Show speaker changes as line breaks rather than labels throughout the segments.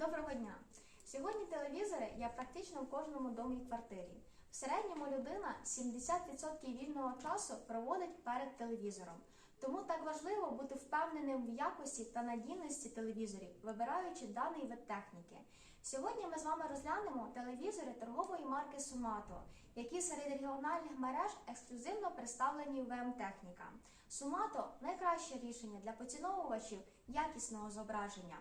Доброго дня! Сьогодні телевізори є практично в кожному домі і квартирі. В середньому людина 70% вільного часу проводить перед телевізором. Тому так важливо бути впевненим в якості та надійності телевізорів, вибираючи даний вид техніки. Сьогодні ми з вами розглянемо телевізори торгової марки Sumato, які серед регіональних мереж ексклюзивно представлені в ВМ-техніка. Sumato – найкраще рішення для поціновувачів якісного зображення.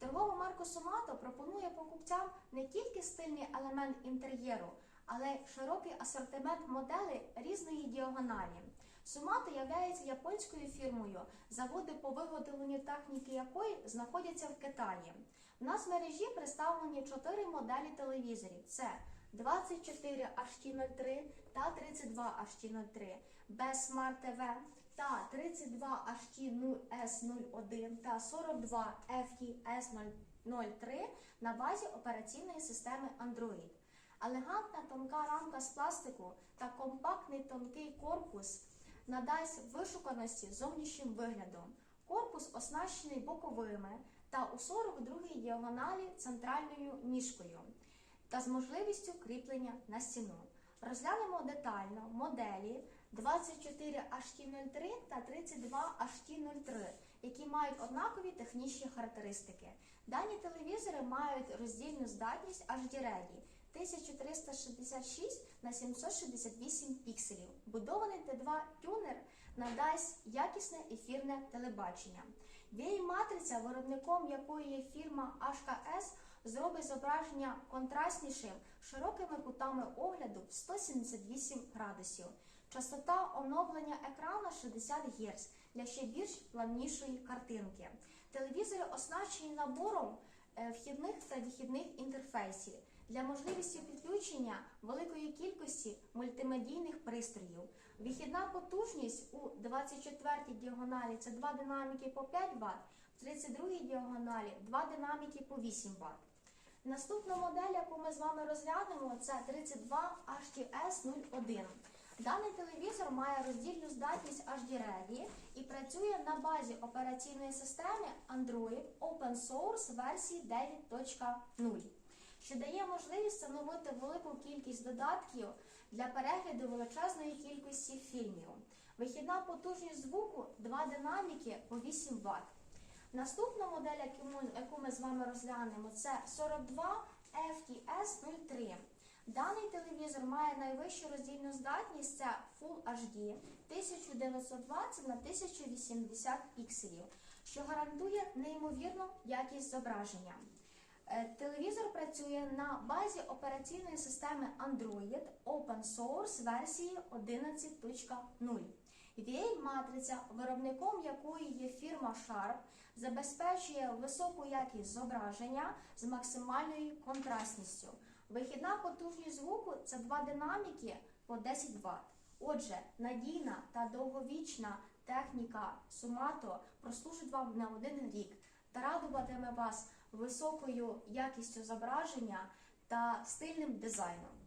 Торгова марка Sumato пропонує покупцям не тільки стильний елемент інтер'єру, але й широкий асортимент моделей різної діагоналі. Sumato являється японською фірмою, заводи по виготовленню техніки якої знаходяться в Китаї. У нас в мережі представлені чотири моделі телевізорів: це 24 HT03 та 32 HT03, без Smart TV та 32 HT0S01 та 42 FTS03 на базі операційної системи Android. Елегантна тонка рамка з пластику та компактний тонкий корпус надасть вишуканості зовнішнім виглядом. Корпус оснащений боковими та у 42-й діагоналі центральною ніжкою та з можливістю кріплення на стіну. Розглянемо детально моделі 24 HT03 та 32 HT03, які мають однакові технічні характеристики. Дані телевізори мають роздільну здатність HD Ready 1366 на 768 пікселів. Будований Т2 тюнер надасть якісне ефірне телебачення. VA-матриця, виробником якої є фірма HKS, зробить зображення контрастнішим широкими кутами огляду в 178 градусів. Частота оновлення екрану 60 Гц для ще більш плавнішої картинки. Телевізори оснащені набором е, вхідних та вихідних інтерфейсів для можливості підключення великої кількості мультимедійних пристроїв. Вихідна потужність у 24 діагоналі це 2 динаміки по 5 Вт, в 32 діагоналі 2 динаміки по 8 Вт. Наступна модель, яку ми з вами розглянемо, це 32 HTS 01. Даний телевізор має роздільну здатність HD Ready і працює на базі операційної системи Android Open Source версії 9.0, що дає можливість встановити велику кількість додатків для перегляду величезної кількості фільмів. Вихідна потужність звуку 2 динаміки по 8 Вт. Наступна модель, яку ми, з вами розглянемо, це 42 FTS 03. Даний телевізор має найвищу роздільну здатність це Full HD 1920 на 1080 пікселів, що гарантує неймовірну якість зображення. Е, Телевізор працює на базі операційної системи Android Open Source версії 11.0. VA-матриця, виробником якої є фірма Sharp, забезпечує високу якість зображення з максимальною контрастністю. Вихідна потужність звуку це два динаміки по 10 Вт. Отже, надійна та довговічна техніка Sumato прослужить вам не один рік та радуватиме вас високою якістю зображення та стильним дизайном.